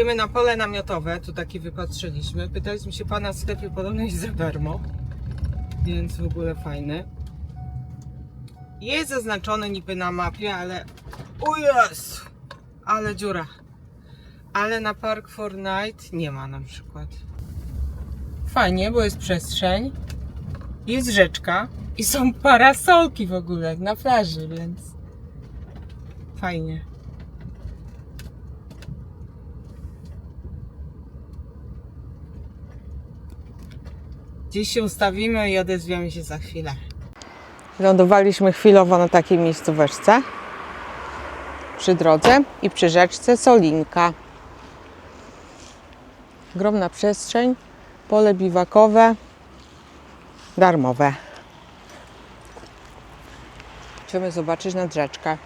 Idziemy na pole namiotowe, tu takie wypatrzyliśmy. Pytaliśmy się pana w sklepie, podobno jest za darmo, więc w ogóle fajne. Jest zaznaczony niby na mapie, ale... O jest! Ale dziura. Ale na Park Fortnite nie ma na przykład. Fajnie, bo jest przestrzeń, jest rzeczka i są parasolki w ogóle na plaży, więc fajnie. Gdzieś się ustawimy i odezwiemy się za chwilę. Lądowaliśmy chwilowo na takiej miejscóweczce przy drodze i przy rzeczce Solinka. Ogromna przestrzeń, pole biwakowe, darmowe. Chcemy zobaczyć nad rzeczkę.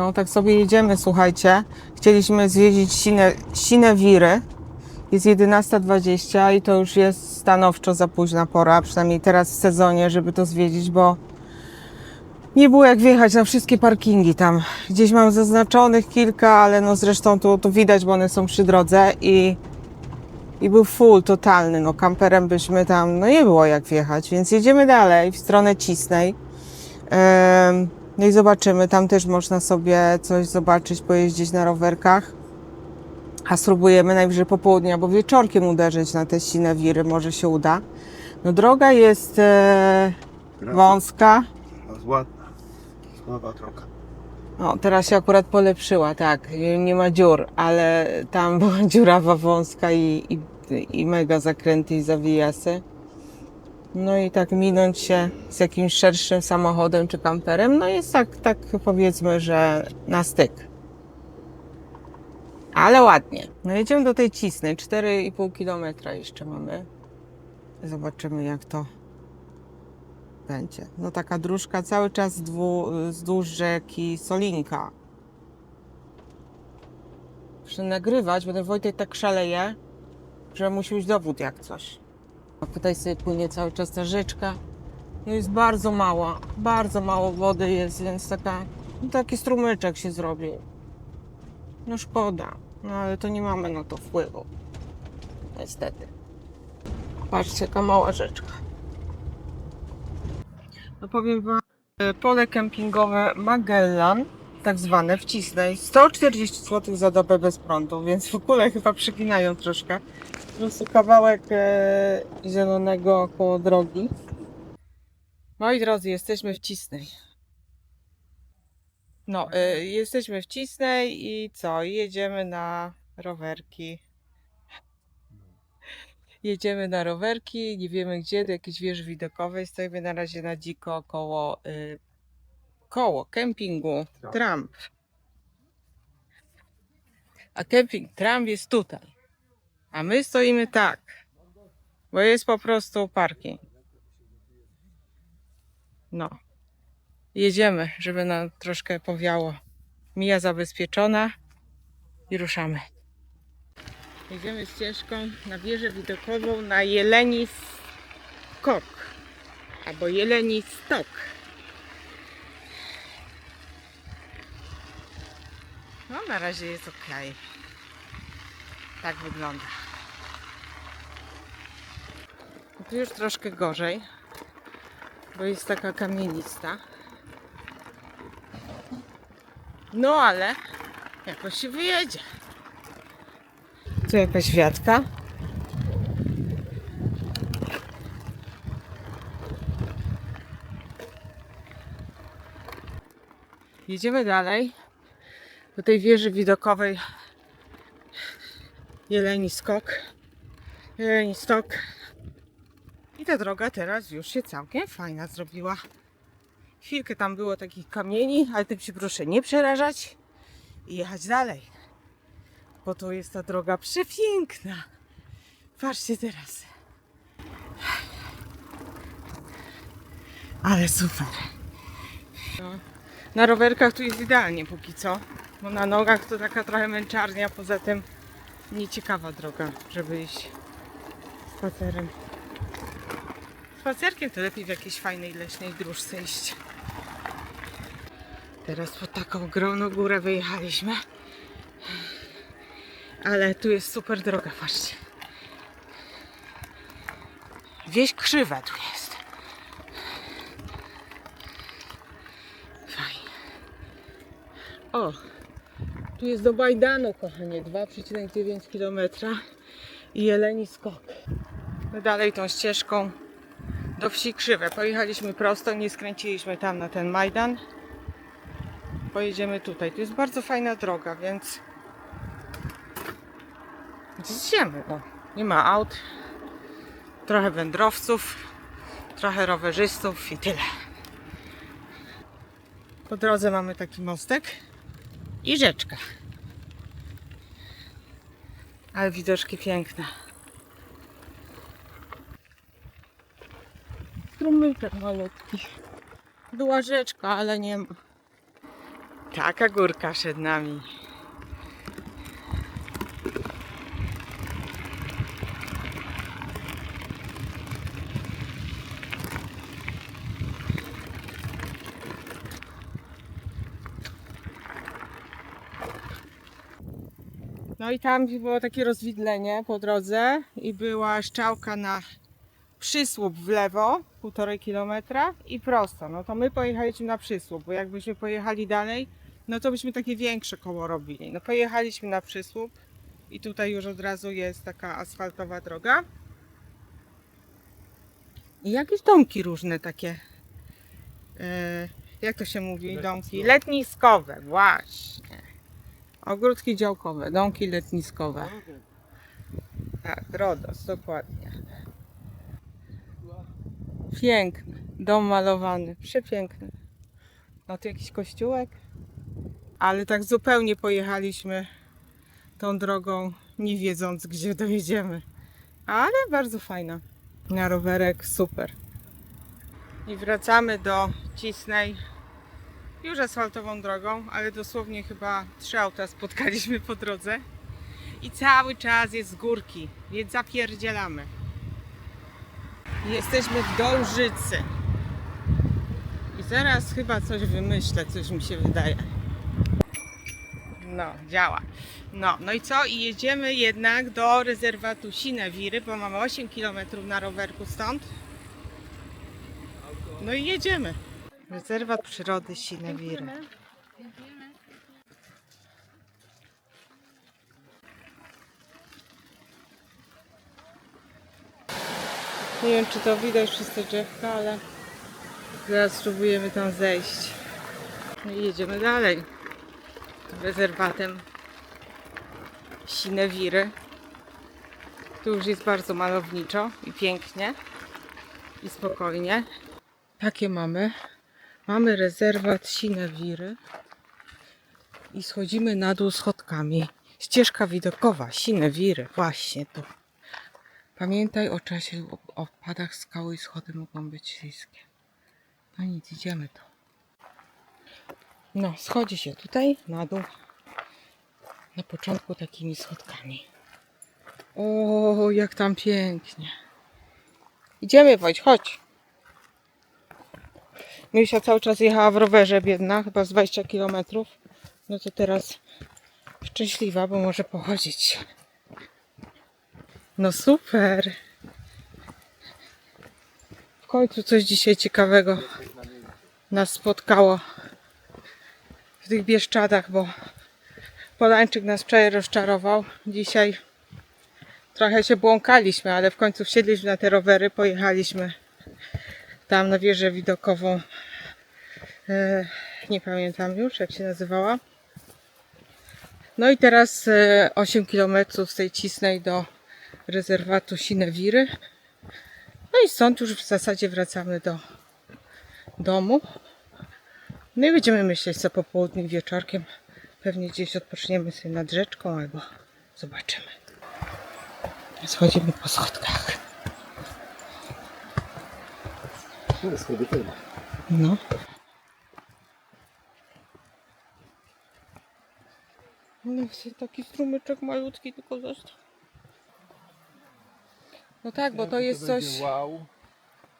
No, tak sobie jedziemy, słuchajcie. Chcieliśmy zwiedzić Sine, Sinewiry. Jest 11.20 i to już jest stanowczo za późna pora, przynajmniej teraz w sezonie, żeby to zwiedzić, bo nie było jak wjechać na wszystkie parkingi tam. Gdzieś mam zaznaczonych kilka, ale no zresztą to, to widać, bo one są przy drodze i, i był full, totalny. No kamperem byśmy tam, no nie było jak wjechać, więc jedziemy dalej w stronę Cisnej. Em, no i zobaczymy, tam też można sobie coś zobaczyć, pojeździć na rowerkach. A spróbujemy najwyżej popołudnia, bo wieczorkiem uderzyć na te sinewiry, może się uda. No droga jest e, wąska. Ładna. Słaba droga. O, teraz się akurat polepszyła, tak, nie ma dziur, ale tam była dziurawa wąska i, i, i mega zakręty i zawijasy. No i tak minąć się z jakimś szerszym samochodem czy kamperem, no jest tak, tak powiedzmy, że na styk. Ale ładnie. No jedziemy do tej Cisnej, 4,5 kilometra jeszcze mamy. Zobaczymy jak to będzie. No taka dróżka cały czas dwu, wzdłuż rzeki Solinka. Muszę nagrywać, bo ten Wojtek tak szaleje, że musi być dowód jak coś. A tutaj sobie płynie cały czas ta rzeczka. No jest bardzo mała, bardzo mało wody jest, więc taka, no taki strumyczek się zrobił. No szkoda, no ale to nie mamy na to wpływu. Niestety. Patrzcie, jaka mała rzeczka. No powiem wam, pole kempingowe Magellan, tak zwane w Cisnej, 140 zł za dobę bez prądu, więc w ogóle chyba przeginają troszkę. Po prostu kawałek e, zielonego koło drogi. Moi drodzy, jesteśmy w Cisnej. No, e, jesteśmy w Cisnej i co? Jedziemy na rowerki. Jedziemy na rowerki, nie wiemy gdzie, do jakiejś wieży widokowej. Stoimy na razie na dziko koło, y, koło kempingu Tramp. Tramp. A kemping Tramp jest tutaj. A my stoimy tak, bo jest po prostu parking. No. Jedziemy, żeby nam troszkę powiało. Mija zabezpieczona i ruszamy. Jedziemy ścieżką na wieżę widokową na Jeleni Skok albo Jeleni Stok. na razie jest ok. Tak wygląda. Tu już troszkę gorzej, bo jest taka kamienista. No ale jakoś się wyjedzie. Tu jakaś wiatka. Jedziemy dalej do tej wieży widokowej Jeleni Skok. Jeleni. I ta droga teraz już się całkiem fajna zrobiła. Chwilkę tam było takich kamieni, ale tym się proszę nie przerażać i jechać dalej. Bo to jest ta droga przepiękna. Patrzcie teraz. Ale super. No. Na rowerkach tu jest idealnie póki co. Bo na nogach to taka trochę męczarnia, poza tym nieciekawa droga, żeby iść spacerem. Spacerkiem to lepiej w jakiejś fajnej leśnej dróżce iść. Teraz pod taką ogromną górę wyjechaliśmy. Ale tu jest super droga, patrzcie. Wieś krzywa tu jest. Fajnie. O, tu jest do Bajdanu, kochanie, 2,9 km i Jeleni Skok. My dalej tą ścieżką do wsi Krzywe. Pojechaliśmy prosto, nie skręciliśmy tam na ten Majdan. Pojedziemy tutaj. To jest bardzo fajna droga, więc Idziemy, no. Nie ma aut. Trochę wędrowców, trochę rowerzystów i tyle. Po drodze mamy taki mostek i rzeczka. Ale widoczki piękne. Strumyczek malutki. Była rzeczka, ale nie ma. Taka górka przed nami. No i tam było takie rozwidlenie po drodze i była szczałka na przysłup w lewo, półtorej kilometra i prosto. No to my pojechaliśmy na przysłup, bo jakbyśmy pojechali dalej, no to byśmy takie większe koło robili. No pojechaliśmy na przysłup i tutaj już od razu jest taka asfaltowa droga. I jakieś domki różne takie. e, jak to się mówi? Domki letniskowe, właśnie. Ogródki działkowe, domki letniskowe. Tak, RODOS, dokładnie. Piękny, dom malowany, przepiękny. No tu jakiś kościółek. Ale tak zupełnie pojechaliśmy tą drogą, nie wiedząc gdzie dojedziemy. Ale bardzo fajna. Na rowerek super. I wracamy do Cisnej już asfaltową drogą, ale dosłownie chyba trzy auta spotkaliśmy po drodze. I cały czas jest z górki, więc zapierdzielamy. Jesteśmy w Dolżycy. I zaraz chyba coś wymyślę, coś mi się wydaje. No, działa. No, no i co? I jedziemy jednak do rezerwatu Sinewiry, bo mamy 8 km na rowerku stąd. No i jedziemy. Rezerwat przyrody Sinewiry. Nie wiem, czy to widać przez te drzewka, ale zaraz spróbujemy tam zejść. No i jedziemy dalej. Rezerwatem Sinewiry. Tu już jest bardzo malowniczo i pięknie i spokojnie. Takie mamy. Mamy rezerwat Sinewiry i schodzimy na dół schodkami. Ścieżka widokowa Sinewiry, właśnie tu. Pamiętaj o czasie, o opadach skały i schody mogą być śliskie. No nic, idziemy tu. No, schodzi się tutaj na dół. Na początku takimi schodkami. O, jak tam pięknie. Idziemy, Wojć, chodź. Misia cały czas jechała w rowerze, biedna, chyba z 20 km. No to teraz szczęśliwa, bo może pochodzić. No super. W końcu coś dzisiaj ciekawego nas spotkało w tych Bieszczadach, bo Polańczyk nas wczoraj rozczarował. Dzisiaj trochę się błąkaliśmy, ale w końcu wsiedliśmy na te rowery, pojechaliśmy tam na wieżę widokową e, Nie pamiętam już, jak się nazywała. No i teraz e, 8 km z tej Cisnej do rezerwatu Sinewiry. No i stąd już w zasadzie wracamy do domu. No i będziemy myśleć co po południu wieczorkiem. Pewnie gdzieś odpoczniemy sobie nad rzeczką albo zobaczymy. Schodzimy po schodkach. No, schody tyle. No. No chcę taki strumyczek malutki tylko został. No tak, bo to jest coś, Wow.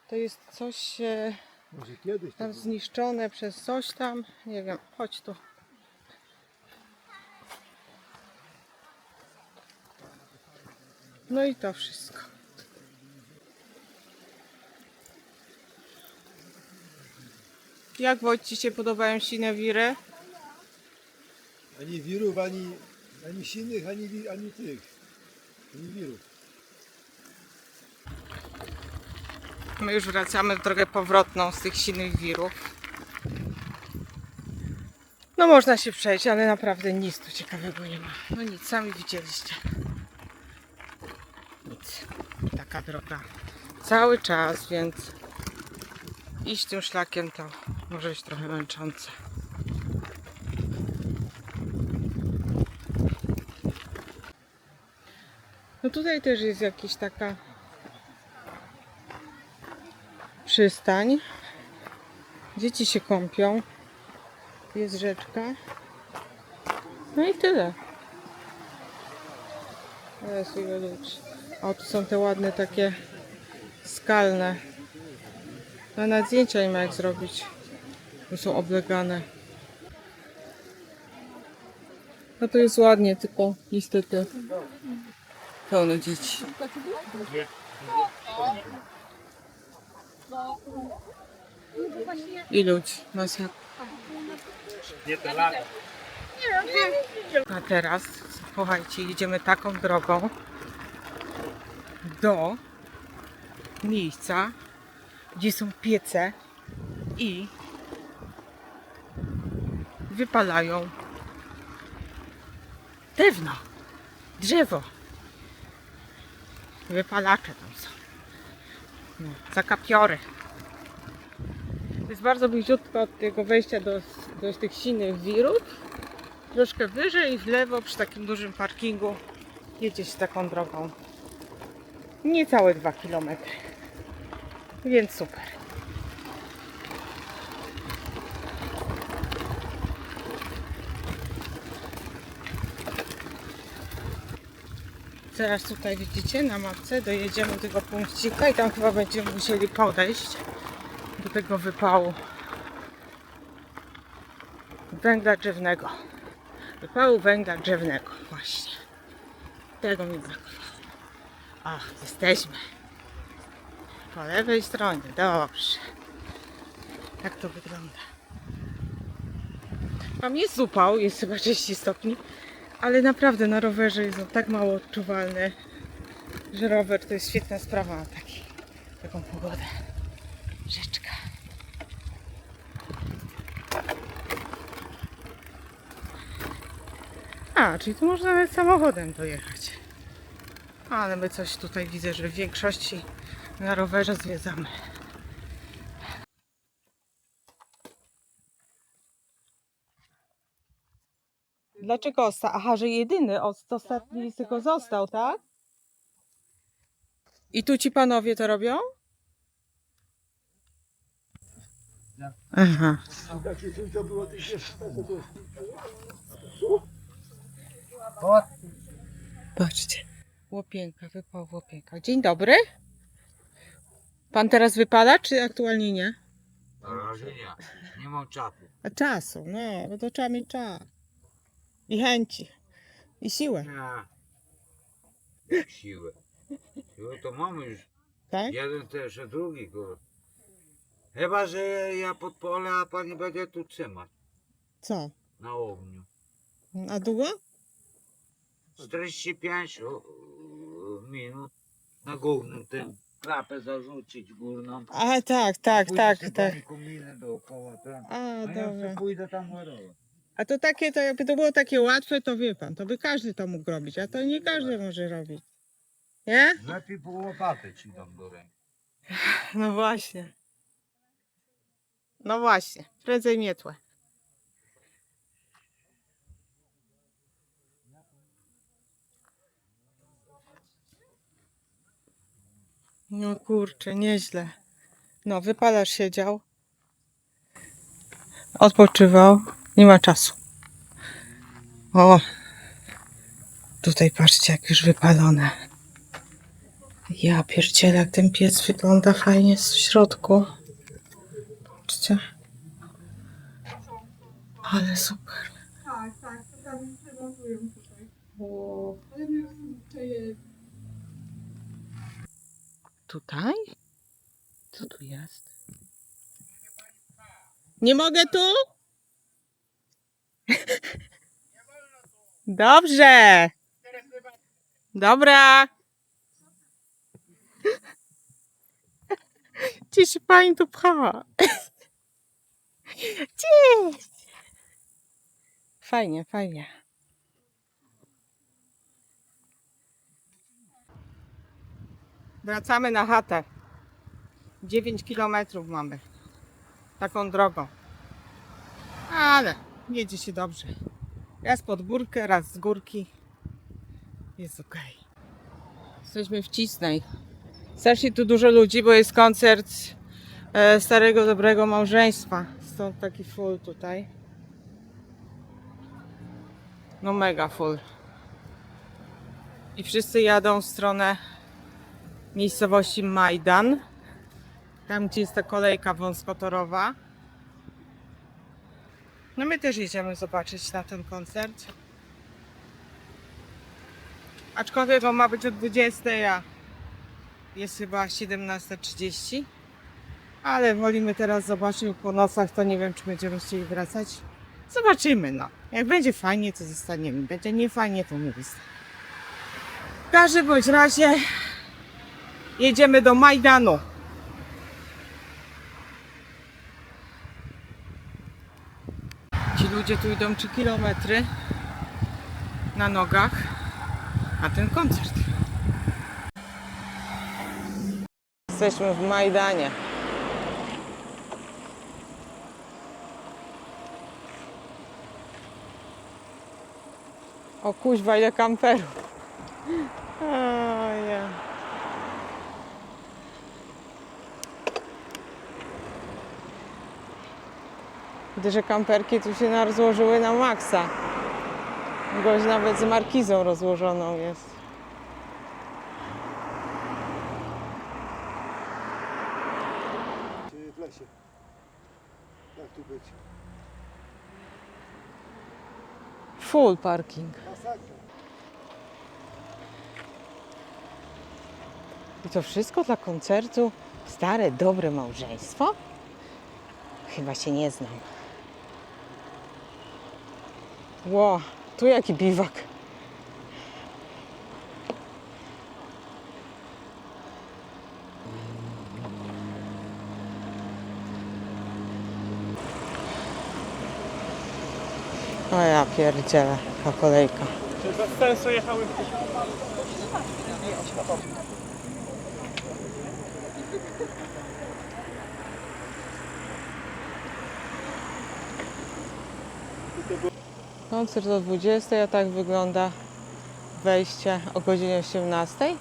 to jest coś e, Może kiedyś tam zniszczone przez coś tam. Nie wiem, chodź tu. No i to wszystko. Jak Wojt Ci się podobają sinewiry? Ani wirów, ani, ani silnych, ani, wi- ani tych. Ani wirów. My już wracamy w drogę powrotną z tych silnych wirów. No można się przejść, ale naprawdę nic tu ciekawego nie ma. No nic, sami widzieliście. Nic. Taka droga. Cały czas, więc iść tym szlakiem to może być trochę męczące. No tutaj też jest jakaś taka przystań. Dzieci się kąpią. Jest rzeczka. No i tyle. Ludzi. O, tu są te ładne takie skalne. No na zdjęcia nie ma jak zrobić. Są oblegane. No to jest ładnie, tylko niestety pełno dzieci. I ludzi. Masakra. A teraz, słuchajcie, idziemy taką drogą do miejsca, gdzie są piece i wypalają drewno, drzewo. Wypalacze tam są. No, zakapiory. Jest bardzo bliziutko od tego wejścia do, do tych silnych wirów. Troszkę wyżej i w lewo przy takim dużym parkingu jedzie się taką drogą. Niecałe 2 km. Więc super. Teraz tutaj widzicie na mapce dojedziemy do tego punkcika i tam chyba będziemy musieli podejść do tego wypału węgla drzewnego. Wypału węgla drzewnego, właśnie. Tego mi brakuje. Ach, jesteśmy. Po lewej stronie, dobrze. Tak to wygląda. Tam jest upał, jest chyba 30 stopni, ale naprawdę na rowerze jest on tak mało odczuwalny, że rower to jest świetna sprawa na taki, taką pogodę. Rzeczka. A, czyli tu można nawet samochodem dojechać. Ale my coś tutaj widzę, że w większości na rowerze zwiedzamy. Dlaczego osta? Aha, że jedyny od ostatni tylko został, tak? I tu ci panowie to robią? Aha. Patrzcie. Łopienka, wypał łopienka. Dzień dobry. Pan teraz wypada, czy aktualnie nie? Na razie nie. Nie mam czasu. A czasu, no, bo to trzeba mieć czas. I chęci. I siłę, Nie. Siłę. Siłę to mamy już. tak? Jeden też, a drugi kur. Chyba, że ja podpolę, a pani będzie tu trzymać. Co? Na ogniu. A długo? 45 o, minut na głównym tym. klapę zarzucić górną. A tak, tak, Pójdę tak, sobie tak. kominę dookoła, tak. A, A ja dobra. sobie pójdę tam ładować. A to takie, to jakby to było takie łatwe, to wie pan, to by każdy to mógł robić, a to nie każdy może robić. Nie? Lepiej po łopatę ci dam do ręki. No właśnie. No właśnie, prędzej mietłe. No kurczę, nieźle. No, wypalacz siedział. Odpoczywał. Nie ma czasu. O! Tutaj patrzcie, jak już wypalone. Ja pierdzielę, jak ten piec wygląda fajnie w środku. Patrzcie. Ale super. Tak, tak, to tam remontują tutaj. Ale nie wiem, czy je Tutaj? Co tu jest? Nie mogę tu? Dobrze. Dobra. Gdzie się pani tu pchała? Gdzie? Fajnie, fajnie. Wracamy na chatę. 9 kilometrów mamy. Taką drogą. Ale jedzie się dobrze. Raz pod górkę, raz z górki. Jest ok. Jesteśmy w Cisnej. Strasznie tu dużo ludzi, bo jest koncert e, Starego Dobrego Małżeństwa. Stąd taki full tutaj. No mega full. I wszyscy jadą w stronę miejscowości Majdan. Tam, gdzie jest ta kolejka wąskotorowa. No my też jedziemy zobaczyć na ten koncert. Aczkolwiek on ma być o 20, a jest chyba 17.30. Ale wolimy teraz zobaczyć po nocach, to nie wiem, czy będziemy chcieli wracać. Zobaczymy, no. Jak będzie fajnie, to zostaniemy. Będzie nie fajnie, to nie zostaniemy. W każdym bądź razie jedziemy do Majdanu. Ci ludzie tu idą 3 kilometry na nogach na ten koncert. Jesteśmy w Majdanie. O kuźwa, ile kamperów. Że kamperki tu się rozłożyły na maksa. Gość nawet z markizą rozłożoną jest. W lesie? Jak tu być? Full parking. Masakra. I to wszystko dla koncertu Stare, dobre małżeństwo? Chyba się nie znam. Ło, tu jaki biwak. O ja pierdzielę, ta kolejka. Bez sensu jechały Koncert o 20, a tak wygląda wejście o godzinie 18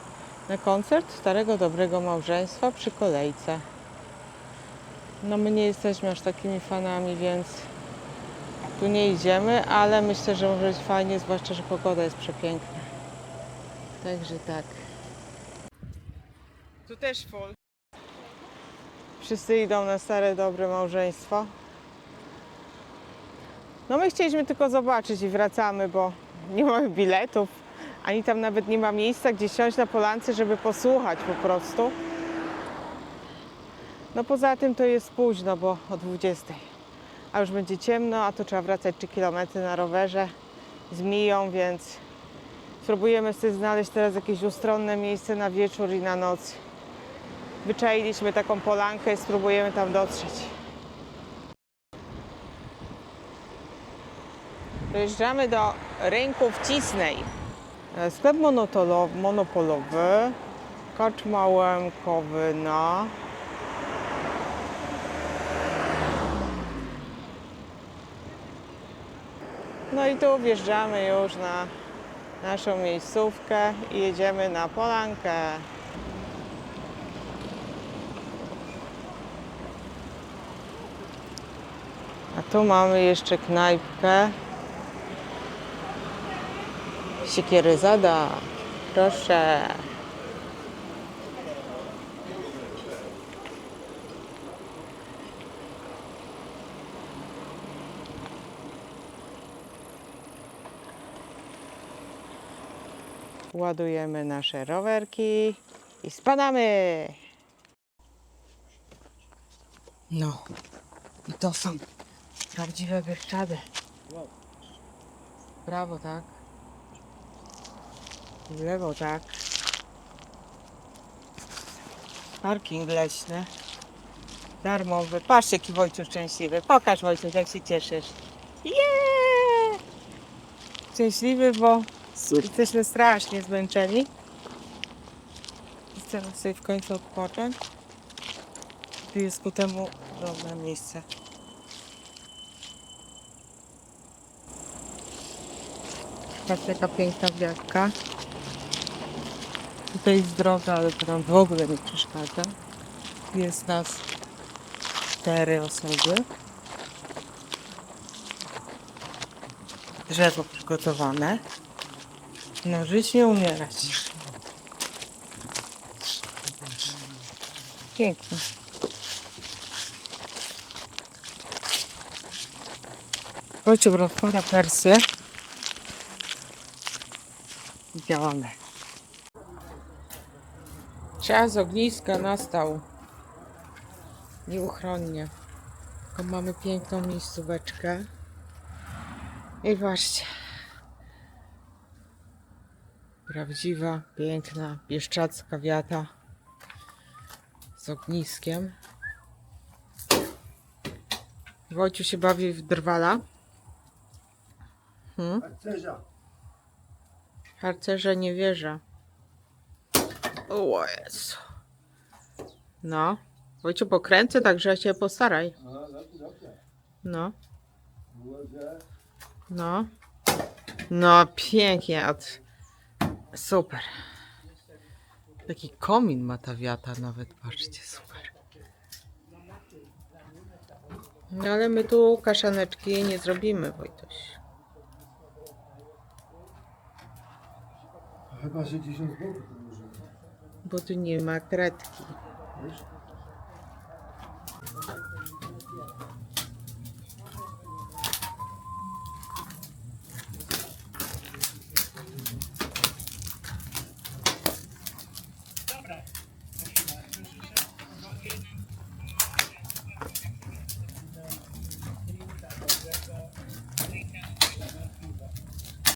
na koncert Starego Dobrego Małżeństwa przy kolejce. No my nie jesteśmy aż takimi fanami, więc tu nie idziemy, ale myślę, że może być fajnie, zwłaszcza, że pogoda jest przepiękna. Także tak. Tu też full. Wszyscy idą na Stare Dobre Małżeństwo. No my chcieliśmy tylko zobaczyć i wracamy, bo nie mamy biletów, ani tam nawet nie ma miejsca, gdzie siąść na polance, żeby posłuchać po prostu. No poza tym to jest późno, bo o 20. A już będzie ciemno, a to trzeba wracać 3 km na rowerze z miją, więc spróbujemy sobie znaleźć teraz jakieś ustronne miejsce na wieczór i na noc wyczailiśmy taką polankę i spróbujemy tam dotrzeć. Dojeżdżamy do rynku w Cisnej. E, Sklep monopolowy, Kaczma Łemkowyna. No i tu wjeżdżamy już na naszą miejscówkę i jedziemy na Polankę. A tu mamy jeszcze knajpkę. Siekieryzada. Proszę. Ładujemy nasze rowerki i spadamy. No, i to są prawdziwe Bieszczady. W Prawo, tak? W lewo, tak? Parking leśny. Darmowy. Patrz jaki Wojciech szczęśliwy. Pokaż Wojciech, jak się cieszysz. Jeee! Szczęśliwy, bo jesteśmy strasznie zmęczeni. Chcemy sobie w końcu odpocząć. Tu jest ku temu dobre miejsce. Patrz jaka piękna gwiazdka. Tutaj jest droga, ale to nam w ogóle nie przeszkadza. Jest nas cztery osoby. Drzewo przygotowane. No, żyć nie umierać. Pięknie. Wojciech rozkłada persy. Działamy. Czas ogniska nastał. Nieuchronnie. Taką mamy piękną miejscóweczkę. I patrzcie. Prawdziwa, piękna, bieszczacka wiata z ogniskiem. Wojciu się bawi w drwala. Hmm? Harcerza. Harcerze nie wierzę. O Jezu. No. Wojciu pokręcę, także się postaraj. No. No, no. No, pięknie. Od... Super. Taki komin ma ta wiata nawet, patrzcie, super. No ale my tu kaszaneczki nie zrobimy, Wojtuś. chyba, że 10 zł. Bo tu nie ma. Wiesz?